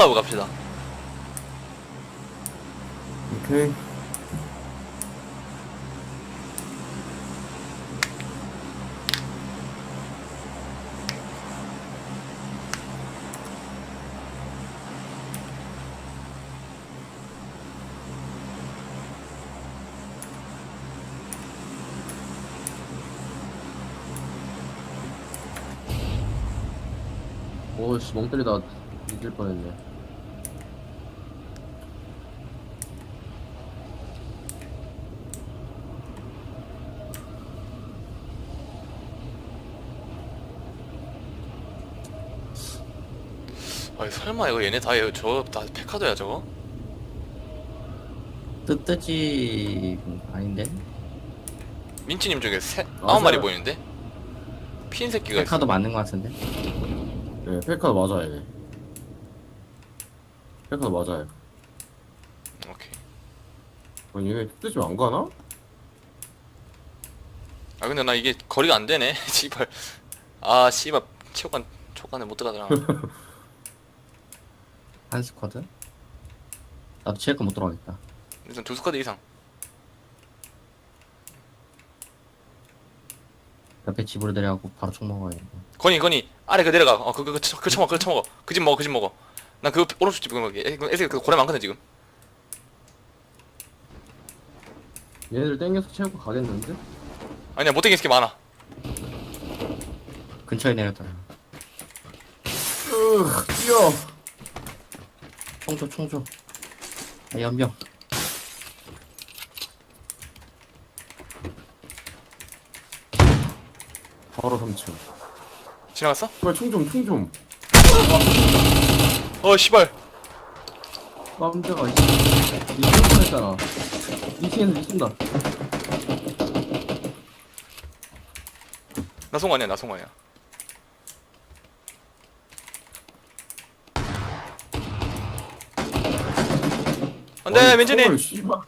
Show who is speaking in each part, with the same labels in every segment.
Speaker 1: 하고 갑시다.
Speaker 2: 오케이.
Speaker 3: 오씨 멍 때리다 잊을 뻔했네
Speaker 1: 아니 설마 이거 얘네 다 저다 펠카도야 저거?
Speaker 4: 뜨뜨지 아닌데?
Speaker 1: 민치님 쪽에 세
Speaker 2: 맞아요.
Speaker 1: 아홉 마리 보이는데? 핀 새끼가 있어.
Speaker 4: 카도 맞는 것 같은데?
Speaker 2: 네, 펠카도 맞아야 돼. 펠카도 맞아요.
Speaker 1: 오케이.
Speaker 2: 아니, 얘네 뜨지 안 가나?
Speaker 1: 아 근데 나 이게 거리가 안 되네. 씨발. 아 씨발 체육관 초반에 못 들어가더라.
Speaker 4: 한 스쿼드? 나도 체육관 못 들어가겠다.
Speaker 1: 일단 두 스쿼드 이상.
Speaker 4: 옆에 집으로 내려가고 바로 총 먹어야 돼.
Speaker 1: 건이 건이 아래 그 내려가. 어 그그 그, 그, 그그 처먹어. 그 집 먹어 그 집 먹어. 난그 오른쪽 집 먹을게. 애새 그 고래 많거든 지금.
Speaker 3: 얘네들 땡겨서 채우고 가겠는데?
Speaker 1: 아니야 못 땡길 게 많아.
Speaker 4: 근처에 내렸더라.
Speaker 2: 으, 뛰어!
Speaker 4: 총줘, 총줘. 아, 연병.
Speaker 2: 바로 3층.
Speaker 1: 지나갔어?
Speaker 2: 빨리 총 좀, 총 좀.
Speaker 1: 어 씨발.
Speaker 3: 깜짝아 이씨 이층 했잖아 2층에서 미친다
Speaker 1: 나 송거 아니야 나 송거 아니야. 안돼
Speaker 2: 아니,
Speaker 1: 민준이
Speaker 2: 총을, 씨발.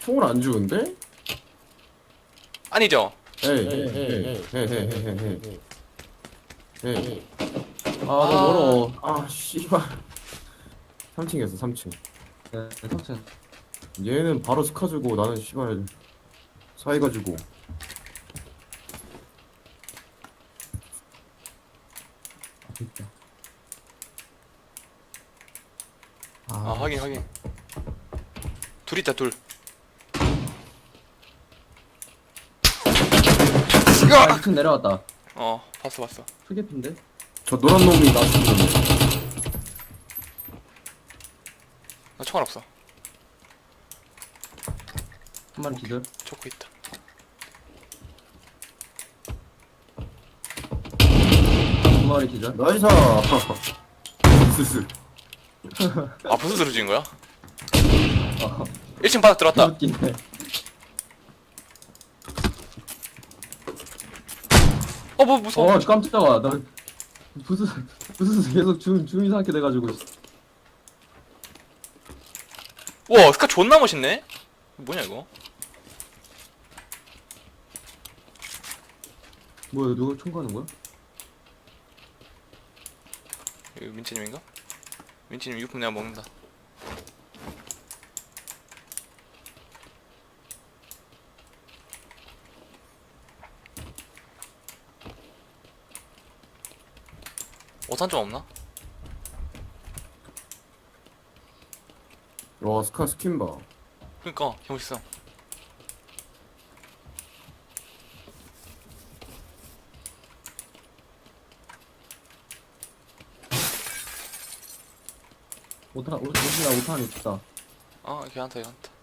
Speaker 2: 총을 안 주는데?
Speaker 1: 아니죠.
Speaker 2: 에이, 에이, 에이, 에이, 에이, 에이, 에이, 에이.
Speaker 3: 아 너무 멀어
Speaker 2: 아, 씨발. 3층이었어, 3층.
Speaker 3: 네 3층
Speaker 2: 얘는 바로 스카 주고 나는 씨발 사이가 주고
Speaker 4: 진짜.
Speaker 1: 아
Speaker 4: 아,
Speaker 1: 확인 확인. 둘 있다 둘.
Speaker 3: 아 2층 내려왔다
Speaker 1: 어 봤어 봤어.
Speaker 3: 투개핀데?
Speaker 2: 저 노란 놈이 나 죽이는
Speaker 1: 나 총알 없어.
Speaker 3: 한 마리 기절
Speaker 1: 초코 있다.
Speaker 3: 두 마리 기절
Speaker 2: 나이사 스스
Speaker 1: 아 무슨 소리 지은 거야?
Speaker 3: 아
Speaker 1: 1층 바닥 들어왔다.
Speaker 3: 웃기네
Speaker 1: 어 뭐 무서워.
Speaker 3: 어 깜짝아 나 부스 부스 계속 줌, 줌 이상하게 돼가지고
Speaker 1: 와 스카 존나 멋있네. 뭐냐 이거?
Speaker 3: 뭐야 누가 총 가는 거야?
Speaker 1: 이거 민치님인가? 민치님 유품 내가 먹는다. 오탄 좀 없나?
Speaker 2: 와 스카 스킨 봐
Speaker 1: 그니까 개 멋있어.
Speaker 3: 오탄 오- 오탄 오탄 있다
Speaker 1: 아 걔한테 걔한테.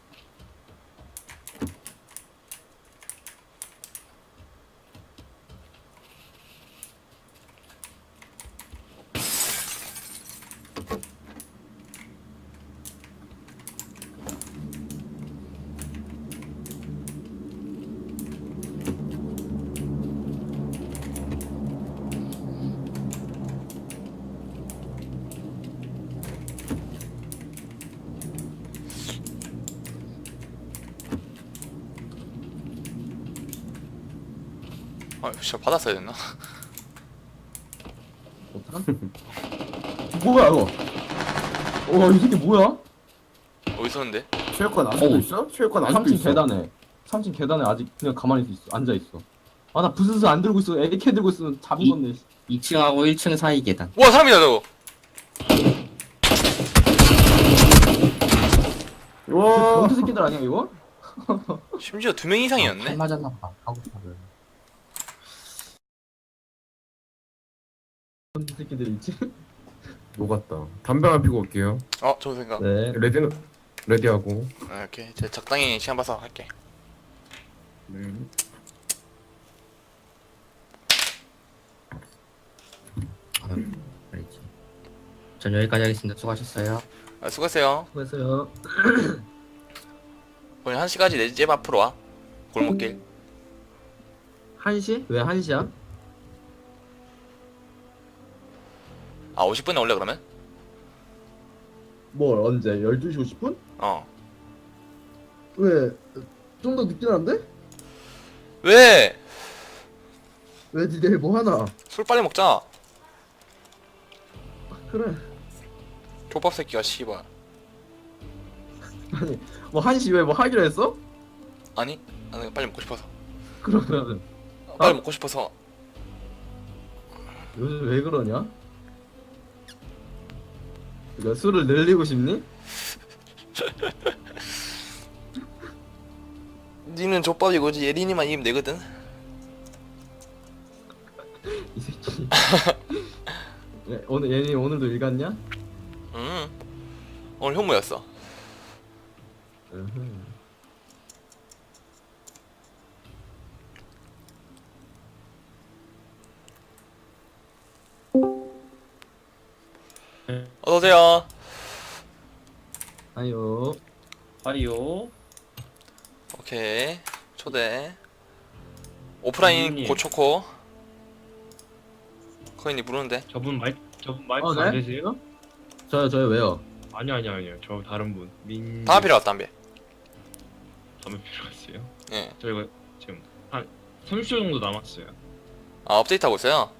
Speaker 1: 아 진짜 받았어야 됐나?
Speaker 3: 뭐야 이거 와, 이 새끼 뭐야?
Speaker 1: 어디 있었는데?
Speaker 2: 체육관 아직도
Speaker 4: 어우.
Speaker 2: 있어? 체육관 아직도
Speaker 3: 3층
Speaker 2: 있어.
Speaker 3: 계단에. 3층 계단에 아직 그냥 가만히 있어. 앉아 있어. 아, 나 부스스 안 들고 있어. AK 들고 있으면 잡은
Speaker 4: 이-
Speaker 3: 건데.
Speaker 4: 2층하고 1층 사이 계단.
Speaker 1: 와 사람이다 저거
Speaker 2: 와.
Speaker 3: 병태 새끼들 아니야, 이거?
Speaker 1: 심지어
Speaker 4: 두명칼
Speaker 1: 이상이었네
Speaker 4: 맞았나 보다. 하고파를.
Speaker 3: 병태 새끼들 있지?
Speaker 2: 녹았다. 담배 하나 피고 올게요.
Speaker 1: 어 좋은 생각
Speaker 3: 네.
Speaker 2: 레디는 레디하고.
Speaker 1: 아, 이렇게 제가 적당히 시간 봐서 할게
Speaker 2: 네.
Speaker 4: 아유, 그랬지. 전 여기까지 하겠습니다. 수고하셨어요.
Speaker 1: 아, 수고했어요
Speaker 3: 수고했어요.
Speaker 1: 오늘 1시까지 내집 앞으로 와 골목길
Speaker 3: 1시? 왜 1시야?
Speaker 1: 아 50분에 올래 그러면?
Speaker 3: 뭘, 언제? 12시 50분?
Speaker 1: 어
Speaker 3: 왜? 좀 더 늦긴 한데?
Speaker 1: 왜?
Speaker 3: 왜 니네 뭐 하나?
Speaker 1: 술 빨리 먹자
Speaker 3: 그래.
Speaker 1: 족밥 새끼가 씨발
Speaker 3: 아니, 뭐 1시 왜 뭐 하기로 했어?
Speaker 1: 아니 나는 빨리 먹고 싶어서
Speaker 3: 그러면
Speaker 1: 빨리 먹고 싶어서
Speaker 3: 요즘 왜 그러냐? 이거 술을 늘리고 싶니?
Speaker 1: 니는 족밥이고 예린이만 입으면 되거든
Speaker 3: 이 새끼. 예, 오늘 얘니 오늘도 일 갔냐?
Speaker 1: 음 오늘 현무였어 어서오세요
Speaker 3: 아유.
Speaker 5: 아리요.
Speaker 1: 오케이 초대 오프라인
Speaker 5: 선생님.
Speaker 1: 고초코 코인이 부르는데
Speaker 5: 저분 마이 저분 마이크
Speaker 3: 어, 네?
Speaker 5: 안 되세요?
Speaker 3: 저요 저요 왜요?
Speaker 5: 아니요 아니요 아니요. 저 다른 분. 민.
Speaker 1: 담배 필요 왔다 담배
Speaker 5: 담배 필요하세요?
Speaker 1: 예.
Speaker 5: 저희가 지금 한 30초 정도 남았어요.
Speaker 1: 아 업데이트하고 있어요?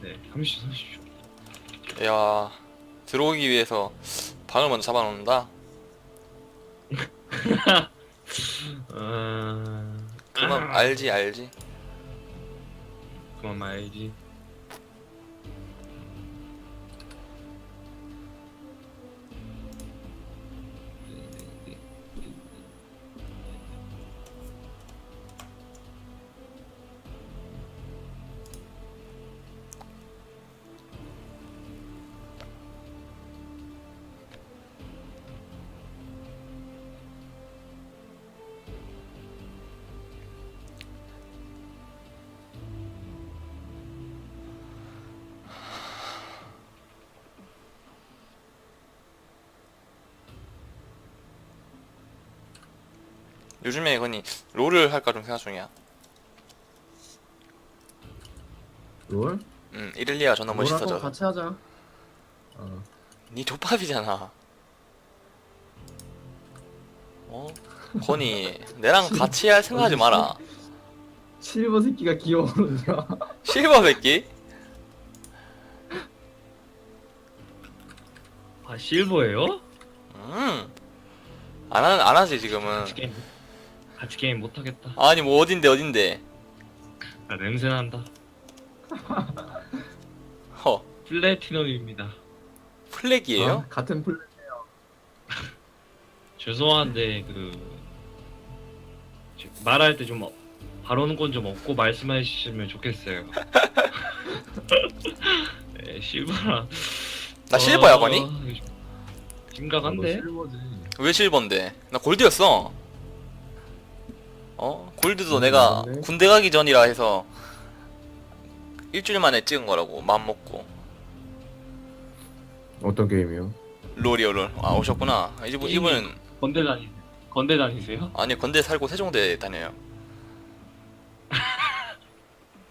Speaker 5: 네. 30초 30초.
Speaker 1: 이야 들어오기 위해서 방을 먼저 잡아놓는다
Speaker 5: 아.
Speaker 1: 그만 알지 알지
Speaker 5: 그만 말지.
Speaker 1: 요즘에 건이 롤을 할까 좀 생각 중이야
Speaker 3: 롤?
Speaker 1: 음 이를리아 존나 멋있어져
Speaker 3: 같이 하자. 어.
Speaker 1: 니 족밥이잖아 어? 건이 내랑 같이 할 생각하지 마라
Speaker 3: 실버 새끼가 귀여워졌냐?
Speaker 1: 실버 새끼?
Speaker 5: 아 실버예요?
Speaker 1: 음. 안, 하, 안 하지 지금은
Speaker 5: 같이 게임 못 하겠다.
Speaker 1: 아니 뭐 어딘데 어딘데
Speaker 5: 아 냄새 난다.
Speaker 1: 허
Speaker 5: 플래티넘입니다.
Speaker 1: 플렉이에요?
Speaker 3: 어? 같은 플.
Speaker 5: 죄송한데 그 지- 말할 때좀 발언권 좀 없고 말씀해 주시면 좋겠어요. 네, 실버라.
Speaker 1: 나 실버야
Speaker 5: 어,
Speaker 1: 건이?
Speaker 3: 너
Speaker 5: 심각한데?
Speaker 3: 실버지.
Speaker 1: 왜 실버인데? 나 골드였어 어? 골드도
Speaker 2: 음,
Speaker 1: 내가
Speaker 2: 맞네.
Speaker 1: 군대 가기 전이라 해서 일주일 만에 찍은 거라고 마음 먹고
Speaker 2: 어떤 게임이요?
Speaker 1: 롤이요 롤 아 오셨구나 이분, 이분은
Speaker 5: 건대 다니 건대 다니세요?
Speaker 1: 아니 건대 살고 세종대 다녀요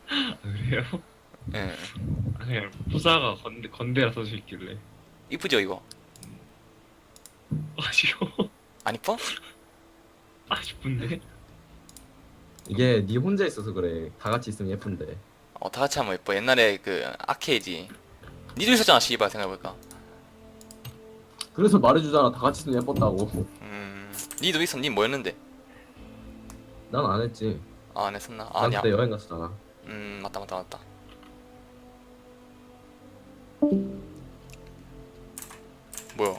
Speaker 5: 아, 그래요?
Speaker 1: 예
Speaker 5: 아, 그냥 부사가 건대 건대라 써져 있길래
Speaker 1: 이쁘죠 이거?
Speaker 5: 아쉬워
Speaker 1: 안 이뻐?
Speaker 5: 아쉽은데
Speaker 3: 이게 니 혼자 있어서 그래. 다 같이 있으면 예쁜데.
Speaker 1: 어 다 같이 하면 예뻐. 옛날에 그 아케이지. 니도 있었잖아 씨발 생각해보니까.
Speaker 3: 그래서 말해주잖아. 다 같이 있으면 예뻤다고.
Speaker 1: 음 니도 있어 니 뭐였는데?
Speaker 3: 난 안 했지.
Speaker 1: 아 안 했었나?
Speaker 3: 난
Speaker 1: 아니야.
Speaker 3: 그때 여행 갔었잖아.
Speaker 1: 음 맞다 맞다 맞다. 뭐야?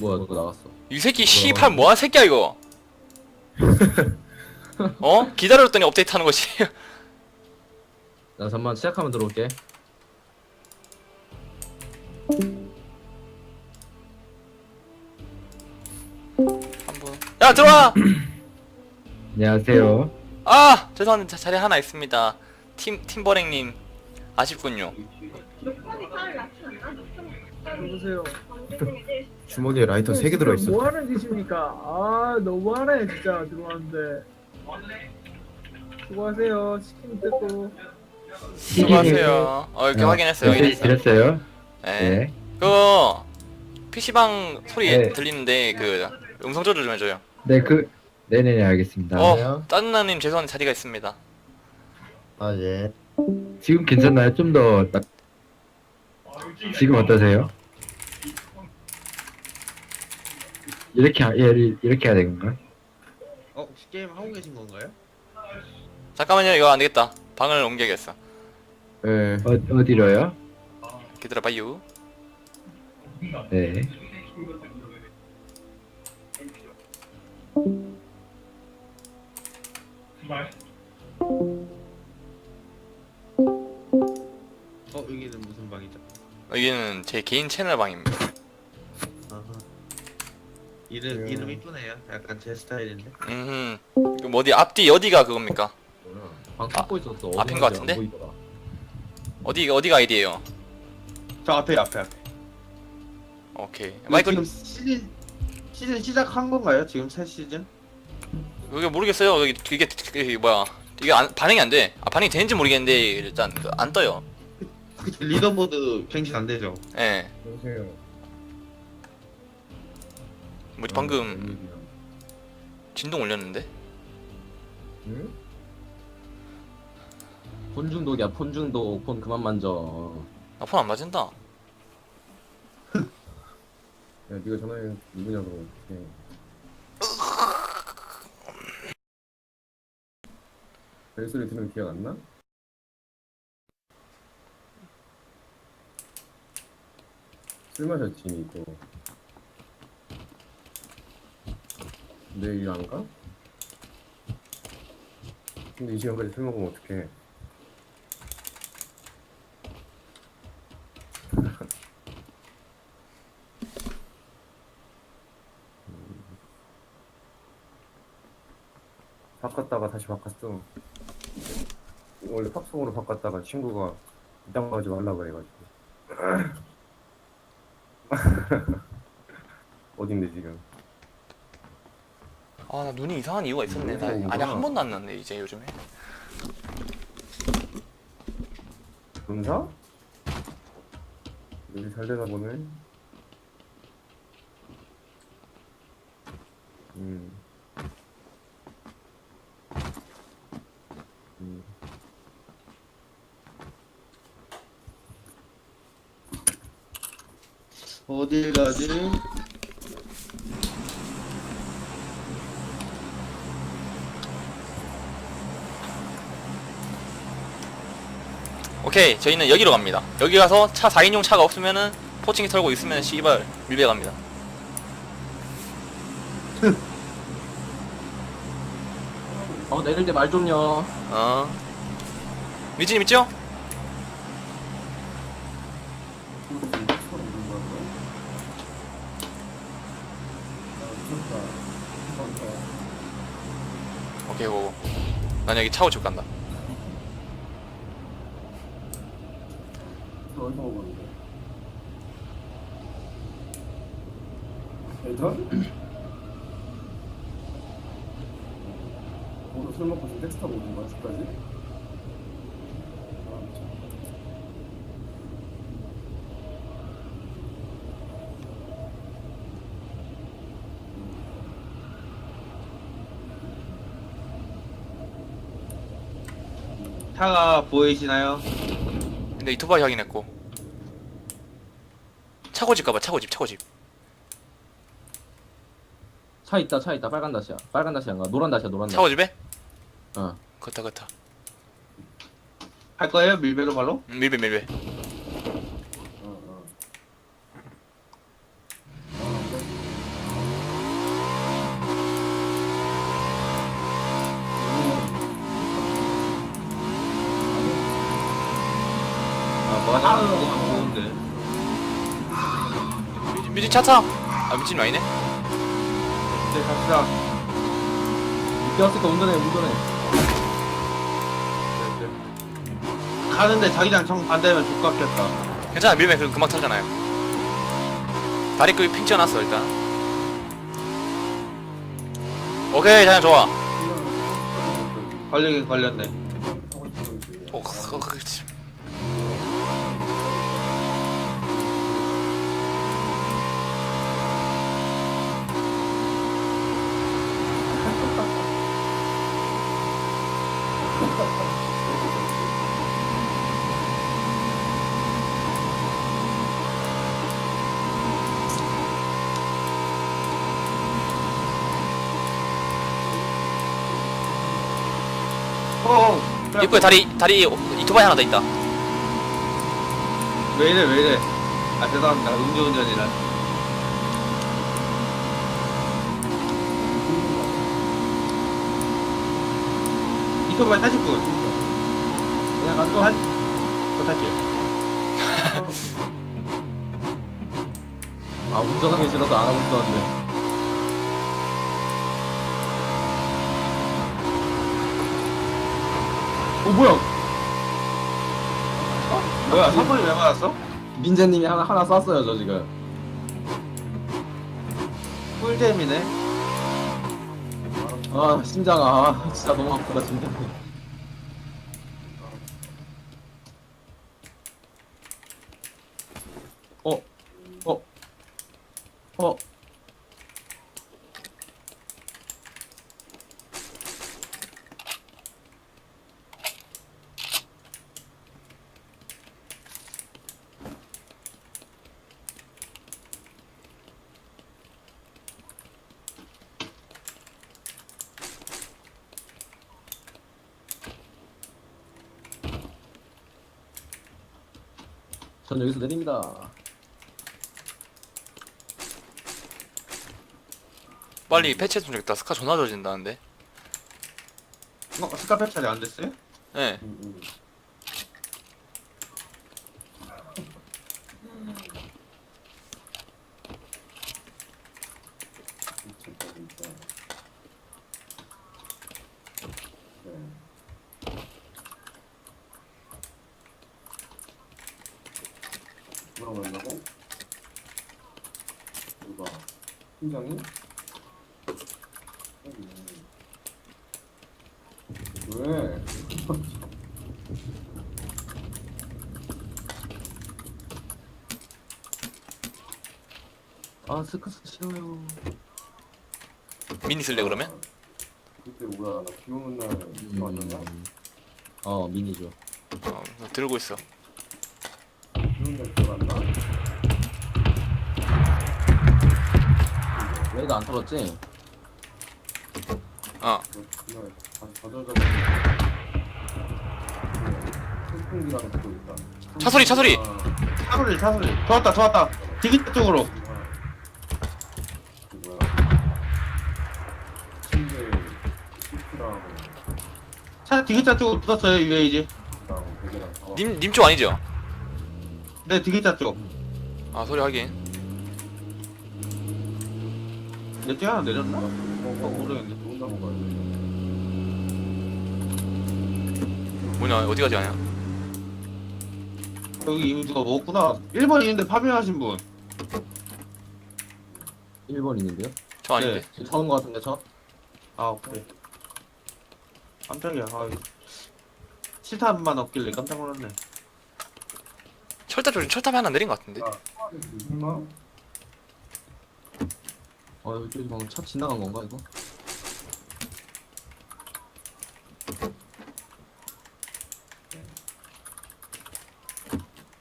Speaker 3: 뭐야 그거 나갔어.
Speaker 1: 이 새끼 씨발 뭐야 새끼야 이거 어? 기다렸더니 업데이트 하는 거지
Speaker 3: 나 잠만 시작하면 들어올게
Speaker 1: 한번 야 들어와
Speaker 6: 안녕하세요.
Speaker 1: 아 죄송한데 자- 자리 하나 있습니다 팀 팀버랭님 아쉽군요
Speaker 7: 여보세요.
Speaker 2: 주머니에 라이터 3개 들어있어
Speaker 7: 뭐 하는 짓입니까? 아 너무하네 진짜 들어왔는데. 수고하세요. 치킨 뜯고.
Speaker 1: 수고하세요 어 이렇게 확인했어요
Speaker 6: 메시지
Speaker 1: 확인했어요
Speaker 6: 드렸어요.
Speaker 1: 네.
Speaker 6: 네.
Speaker 1: 그 PC방 소리
Speaker 6: 네.
Speaker 1: 들리는데 그 음성 조절 좀 해줘요
Speaker 6: 네, 그, 네네네, 알겠습니다.
Speaker 1: 어 짜증나님 죄송한데 자리가 있습니다
Speaker 4: 아 예.
Speaker 6: 지금 괜찮나요? 좀 더, 나... 지금 어떠세요? 이렇게, 하- 예, 이렇게 해야 되는 건가?
Speaker 8: 게임 하고 계신 건가요?
Speaker 1: 잠깐만요 이거 안되겠다 방을 옮겨야겠어
Speaker 2: 예
Speaker 6: 어, 어디로요?
Speaker 1: 기다려봐요
Speaker 6: 네.
Speaker 8: 어, 여기는 무슨 방이죠?
Speaker 1: 여기는 제 개인 채널 방입니다.
Speaker 8: 이름 이름 이쁘네요. 약간 제 스타일인데.
Speaker 1: 음 그럼 어디 앞뒤 어디가 그겁니까?
Speaker 3: 방 닦고 있었어 어디
Speaker 1: 앞인 것
Speaker 3: 있는지
Speaker 1: 같은데?
Speaker 3: 안 보이더라.
Speaker 1: 어디 어디가 아이디예요?
Speaker 8: 저 앞에 앞에 앞에.
Speaker 1: 오케이 마이크
Speaker 8: 지금 시즌 시즌 시작한 건가요? 지금 새 시즌?
Speaker 1: 여기 모르겠어요 여기 이게 이게 뭐야 이게 안, 반응이 안 돼 아 반응이 되는지 모르겠는데 일단 그안 떠요
Speaker 8: 그 리더보드 갱신 안 되죠?
Speaker 1: 예
Speaker 2: 여보세요
Speaker 1: 뭐지
Speaker 3: 음,
Speaker 1: 방금 진동 올렸는데?
Speaker 2: 응?
Speaker 3: 폰 중독이야 폰 중독. 폰 그만 만져.
Speaker 1: 나 폰 안 맞은다.
Speaker 2: 야 니가 전화해. 누구냐고. 어떡해 벨소리 들으면 기억 안 나? 술 마셨지 이거 내일 안 가? 근데 이 시간까지 술 먹으면 어떡해 바꿨다가 다시 바꿨어. 원래 팝송으로 바꿨다가 친구가 이딴 거 하지 말라 그래가지고. 어딘데 지금?
Speaker 1: 아 나 눈이 이상한 이유가 있었네 나
Speaker 2: 음,
Speaker 1: 아니 한. 번도 안 났네 이제 요즘에
Speaker 2: 검사? 여기 잘 되나 보네. 음. 음.
Speaker 8: 어딜 가지?
Speaker 1: 오케이 저희는 여기로 갑니다. 여기 가서 차 4인용 차가 없으면은 포칭기 털고 있으면 씨발 밀배 갑니다.
Speaker 3: 어 내릴 때 말 좀요.
Speaker 1: 어. 미진님 있죠? 오케이 고고. 난 여기 차고 집 간다
Speaker 2: 어디서 먹었는데? 일단? 오늘 술 먹고 지금 택시 타고 오는 거야 집까지?
Speaker 8: 차가 보이시나요?
Speaker 1: 근데 이토바이 확인했고 차고집 가봐 차고집 차고집.
Speaker 3: 차 있다 차 있다. 빨간 다시야. 빨간 다시야인가. 노란 다시야 노란 다시
Speaker 1: 차고집에?
Speaker 3: 어.
Speaker 1: 걷다 걷다.
Speaker 8: 할 거예요? 밀배로 발로?
Speaker 1: 음, 밀배 밀배 미진, 미진 차 타! 아 미진 아니네
Speaker 8: 네 갑시다
Speaker 3: 늦게 왔으니까 운전해 운전해
Speaker 8: 가는데 자기장 정 반대면 족같겠다
Speaker 1: 괜찮아 밀배 그 금방 타잖아요 다리 끄핑 튀어놨어 일단 오케이 자연 좋아
Speaker 8: 걸리긴 걸렸네
Speaker 1: 오, 어, 그, 그, 그 입구에 다리 다리 이토바이 하나 더 있다.
Speaker 8: 왜 이래 왜 이래? 아 죄송합니다. 음주운전이라. 이토바이 타실 분?
Speaker 3: 그냥 가지고
Speaker 8: 한... 저 탈게요.
Speaker 3: 아 운전하기 싫어서 안 하고 있었는데 어 뭐야
Speaker 8: 뭐야 선물이 왜 받았어?
Speaker 3: 민재님이 하나 하나 쐈어요 저 지금
Speaker 8: 꿀잼이네
Speaker 3: 아 심장아 아, 진짜 너무 아프다 심장이 어? 어? 어? 전 여기서 내립니다
Speaker 1: 빨리 패치했으면 좋겠다 스카 존나 좋아진다는데
Speaker 8: 어? 스카 캡처리 안 됐어요?
Speaker 1: 예
Speaker 2: 음, 음. 미쳤다, 진짜. 네. 뭐라고 한다고? 누가? 팀장이? 왜?
Speaker 3: 아 스카스 싫어요
Speaker 1: 미니 쓸래 그러면?
Speaker 2: 그때 뭐야 나비 오는 날 이거 왔었나?
Speaker 3: 음, 어 미니죠
Speaker 1: 어 들고 있어
Speaker 2: 비 오는 날 기억 안 나?
Speaker 3: 레이가 안 털었지?
Speaker 2: 어너 그날 다시 젖어져 소풍기라는 그거 있다
Speaker 1: 차 소리, 차 소리!
Speaker 2: 아,
Speaker 8: 차소리 차소리. 좋았다 좋았다. 디귿자 쪽으로. 차 디귿자 쪽으로 붙었어요
Speaker 2: 베개랑
Speaker 1: 다님님 쪽 아니죠?
Speaker 8: 네 디귿자 쪽.
Speaker 1: 아 소리 하긴
Speaker 8: 내 뒤에 하나 내렸나?
Speaker 2: 어,
Speaker 8: 어,
Speaker 2: 가야 돼
Speaker 1: 뭐냐 어디 가지 않냐
Speaker 8: 여기 이미 누가 먹었구나 1번 있는데 파밍하신 분
Speaker 3: 1번 있는데요?
Speaker 1: 저 아닌데
Speaker 8: 네.
Speaker 3: 타는 거 같은데 저?
Speaker 8: 아 오케이 깜짝이야 아 실탄만 없길래 깜짝 놀랐네
Speaker 1: 철탑 쪽 철탑에 하나 내린 것 같은데
Speaker 2: 아, 설마?
Speaker 3: 어 여기 방금 뭐 차 지나간 건가 이거?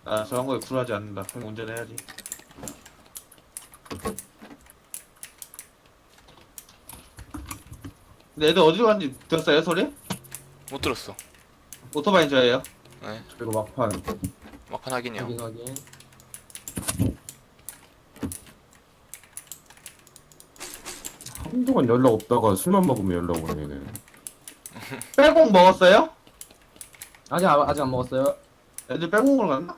Speaker 8: 아 저런 거에 굴하지 않는다. 그럼 운전해야지. 근데 애들 어디로 간지 들었어요 소리?
Speaker 1: 못 들었어.
Speaker 8: 오토바이 저예요.
Speaker 1: 네.
Speaker 2: 그리고 막판.
Speaker 1: 막판 하긴요.
Speaker 3: 확인 확인.
Speaker 2: 한동안 연락 없다가 술만 먹으면 연락 오네 얘네
Speaker 8: 빼공 먹었어요?
Speaker 3: 아직 안- 아직 안 먹었어요.
Speaker 8: 애들 빼공을 갔나?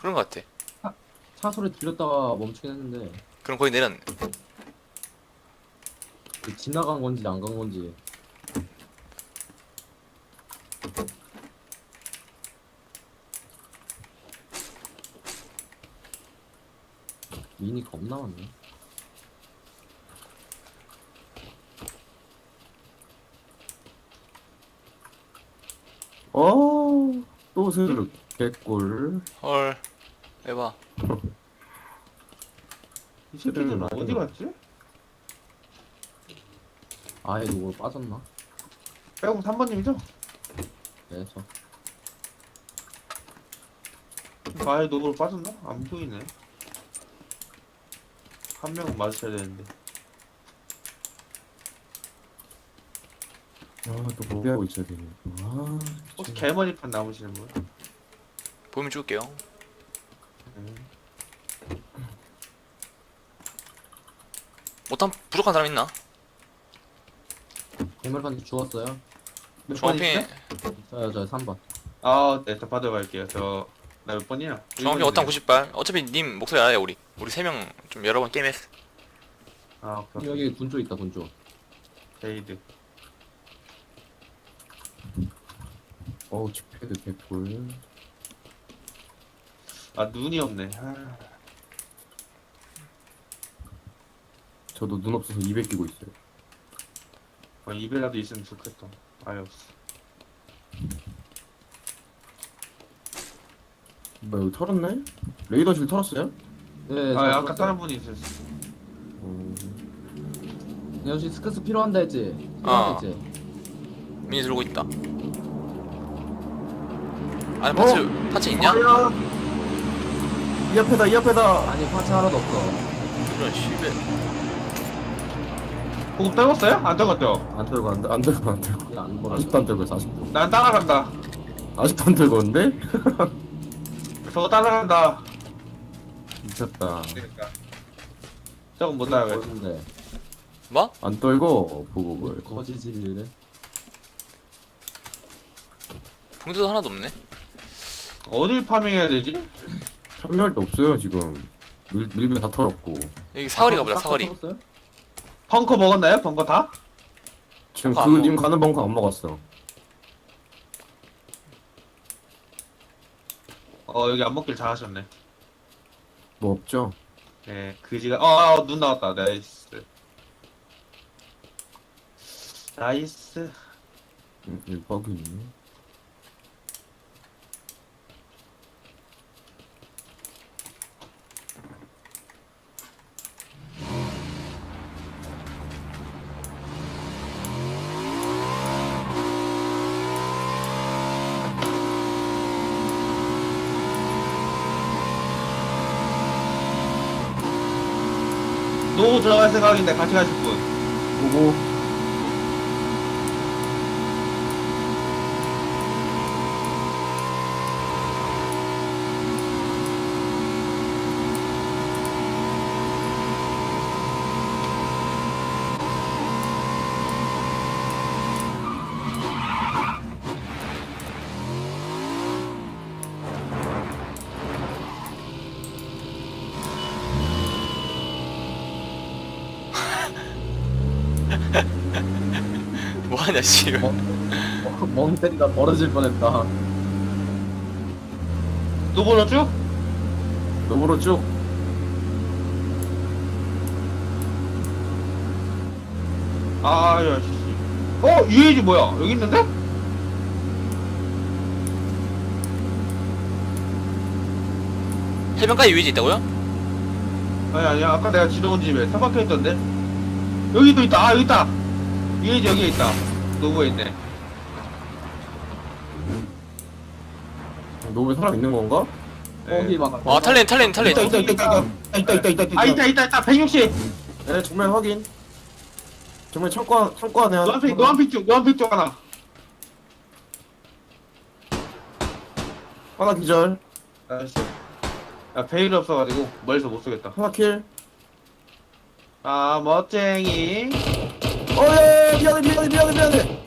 Speaker 1: 그런 거 같아
Speaker 3: 차 소리 들렸다가 멈추긴 했는데
Speaker 1: 그럼 거의 내렸네
Speaker 3: 그 지나간 건지 안 간 건지. 미니 겁나 많네.
Speaker 2: 새로 개꿀
Speaker 1: 헐 에바
Speaker 8: 이 새끼들 어디. 갔지?
Speaker 3: 아예 누구 빠졌나?
Speaker 8: 빼공 3번님이죠?
Speaker 3: 네, 저.
Speaker 8: 아예 노브로 빠졌나? 안 보이네. 한 명은 맞으셔야 되는데.
Speaker 2: 아또 뭐하고 있어야 되네 아
Speaker 8: 혹시 개머리판 남으시는 분?
Speaker 1: 보면 죽을게요
Speaker 8: 음.
Speaker 1: 못한 부족한 사람 있나?
Speaker 3: 괴물판지 죽었어요.
Speaker 8: 몇
Speaker 1: 중앙핑
Speaker 8: 번이시죠?
Speaker 3: 저요, 저 3번.
Speaker 8: 아, 네, 저 받아갈게요. 저, 나 몇 번이야?
Speaker 1: 중앙핑 어떤 90발 어차피 님 목소리 알아요 우리 우리 세 명 좀 여러 번 게임했어
Speaker 8: 아, 오케이.
Speaker 3: 여기 군조 있다, 군조.
Speaker 8: 데이드.
Speaker 2: 어우 집회도 개꿀
Speaker 8: 아, 눈이 없네. 아,
Speaker 2: 저도 눈 없어서 200 끼고 있어요
Speaker 8: 어, 입에라도 있으면 좋겠다. 아예 없어.
Speaker 2: 뭐야 여기 털었네? 레이더실 털었어요?
Speaker 3: 네,
Speaker 8: 아, 아까 다른 분이 있었어.
Speaker 2: 음,
Speaker 3: 네, 혹시 스크스 필요한다 했지?
Speaker 1: 어.
Speaker 3: 필요한다 했지?
Speaker 1: 미니 들고 있다 아니 파츠 파츠 있냐?
Speaker 2: 이 앞에다 이 앞에다
Speaker 3: 아니, 파츠 하나도 없어.
Speaker 1: 이런 씨발
Speaker 8: 보급 떨궜어요? 안 떨궜죠?
Speaker 2: 안 들고 안, 안 들고 안 들고
Speaker 3: 안 보라.
Speaker 2: 아직도 안 들고 있어 아직도
Speaker 8: 난 따라간다.
Speaker 2: 아직도 안 들고는데?
Speaker 8: 저거 따라간다.
Speaker 2: 미쳤다
Speaker 8: 그러니까. 저건 못 따라가요.
Speaker 3: 어딘데?
Speaker 1: 뭐?
Speaker 2: 안 떨고 보급을
Speaker 3: 거지질이래.
Speaker 1: 붕대도 하나도 없네
Speaker 8: 어딜 파밍해야 되지?
Speaker 2: 참여할 데 없어요 지금 밀, 밀배 다 털었고
Speaker 1: 여기 사거리 가보자 사거리?
Speaker 8: 벙커 먹었나요? 벙커 다?
Speaker 2: 지금
Speaker 1: 벙커
Speaker 2: 안그님 가는 벙커 안 먹었어
Speaker 8: 어, 여기 안 먹길 잘하셨네.
Speaker 2: 뭐 없죠?
Speaker 8: 네, 그지가, 어, 어, 눈 나왔다. 나이스. 나이스.
Speaker 2: 음, 여기 버그 있네
Speaker 8: 노 들어갈 생각인데 같이 가실 분.
Speaker 2: 보고
Speaker 1: 뭐하냐 씨발
Speaker 3: 어, 멍 때리다 벌어질 뻔했다.
Speaker 8: 노 불렀죠?
Speaker 2: 너으로 쭉
Speaker 8: 아, 야, 씨. 어, UAG 뭐야? 여기 있는데?
Speaker 1: 해변가에 유이지 있다고요?
Speaker 8: 아니, 아니, 아까 내가 지나온 집에 삼박혀 있던데? 여기도 있다. 아, 여기 있다. UAG 여기에 있다. 노브에 있네.
Speaker 2: 너왜 사람 있는 건가?
Speaker 3: 거기 막.
Speaker 1: 아 탈렌 탈렌 탈렌
Speaker 2: 있다 있다 있다 있다 있다 있다 있다 있다
Speaker 8: 아, 있다, 있다, 있다. 160.
Speaker 2: 네 정면 확인 정말 창고 안- 창고 안에 하나
Speaker 8: 노란색 노란색 쪽 노란색 쪽 하나
Speaker 2: 하나 기절
Speaker 8: 알았어 야 베일 없어가지고 멀리서 못 쏘겠다
Speaker 2: 하나 킬
Speaker 8: 아 멋쟁이
Speaker 2: 어예 미안해 미안해 미안해 미안해.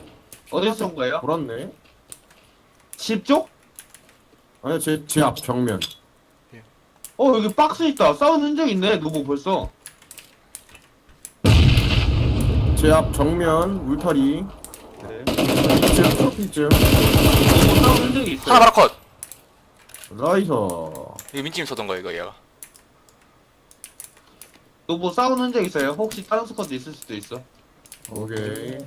Speaker 8: 어디서 쏜 거예요?
Speaker 2: 돌았네.
Speaker 8: 집 쪽?
Speaker 2: 아니 제제앞 정면.
Speaker 8: 어 여기 박스 있다. 싸운 흔적 있네 노보 벌써.
Speaker 2: 제 앞 정면 울타리.
Speaker 8: 네.
Speaker 2: 제 프로필쯤
Speaker 8: 노보 싸운 흔적이 있어요.
Speaker 1: 하나 바로 컷.
Speaker 2: 라이서
Speaker 1: 이거 민지님 쏘던 거 이거 얘가.
Speaker 8: 노보 싸운 흔적 있어요? 혹시 다른 스쿼드 있을 수도 있어
Speaker 2: 오케이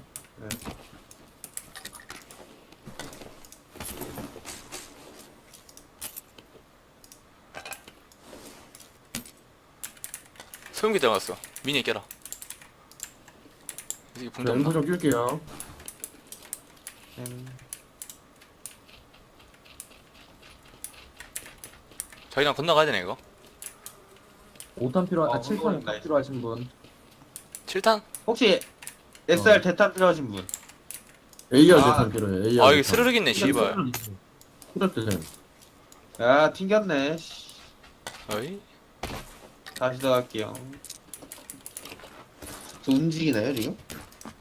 Speaker 1: 소용기 잡았어 미니 깨라 이게 붕대 없나?
Speaker 2: 좀 낄게요
Speaker 1: 자기랑 건너가야 되네 이거
Speaker 3: 5탄 필요, 아
Speaker 8: 어,
Speaker 3: 7탄
Speaker 8: 그거는
Speaker 3: 필요하신 분.
Speaker 1: 7탄?
Speaker 8: 혹시 SR 대탄 필요하신 분?
Speaker 2: AR
Speaker 8: 아.
Speaker 2: 대탄 필요해 AR
Speaker 1: 아 이게 스르륵 있네 씨발
Speaker 2: 스르륵
Speaker 8: 야 튕겼네 씨.
Speaker 1: 어이
Speaker 8: 다시 들어갈게요
Speaker 9: 저 움직이나요 지금?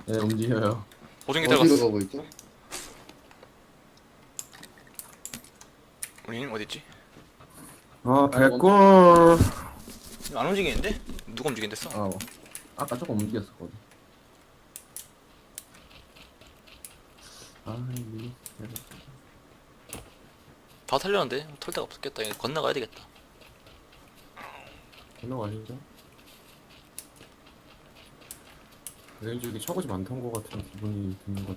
Speaker 3: 네, 움직여요.
Speaker 1: 보정기
Speaker 9: 어디로
Speaker 1: 들어갔어
Speaker 9: 가고 있죠?
Speaker 1: 우리는 어딨지?
Speaker 2: 아 개꿀
Speaker 1: 안 움직이는데? 누가 움직인댔어?
Speaker 3: 아, 아까 조금 움직였었거든. 아.
Speaker 1: 다 털렸는데? 털 데가 없었겠다 이거 건너가야 되겠다
Speaker 2: 건너가시죠 왠지 여기 차고지 많던 것 같은 기분이 드는 것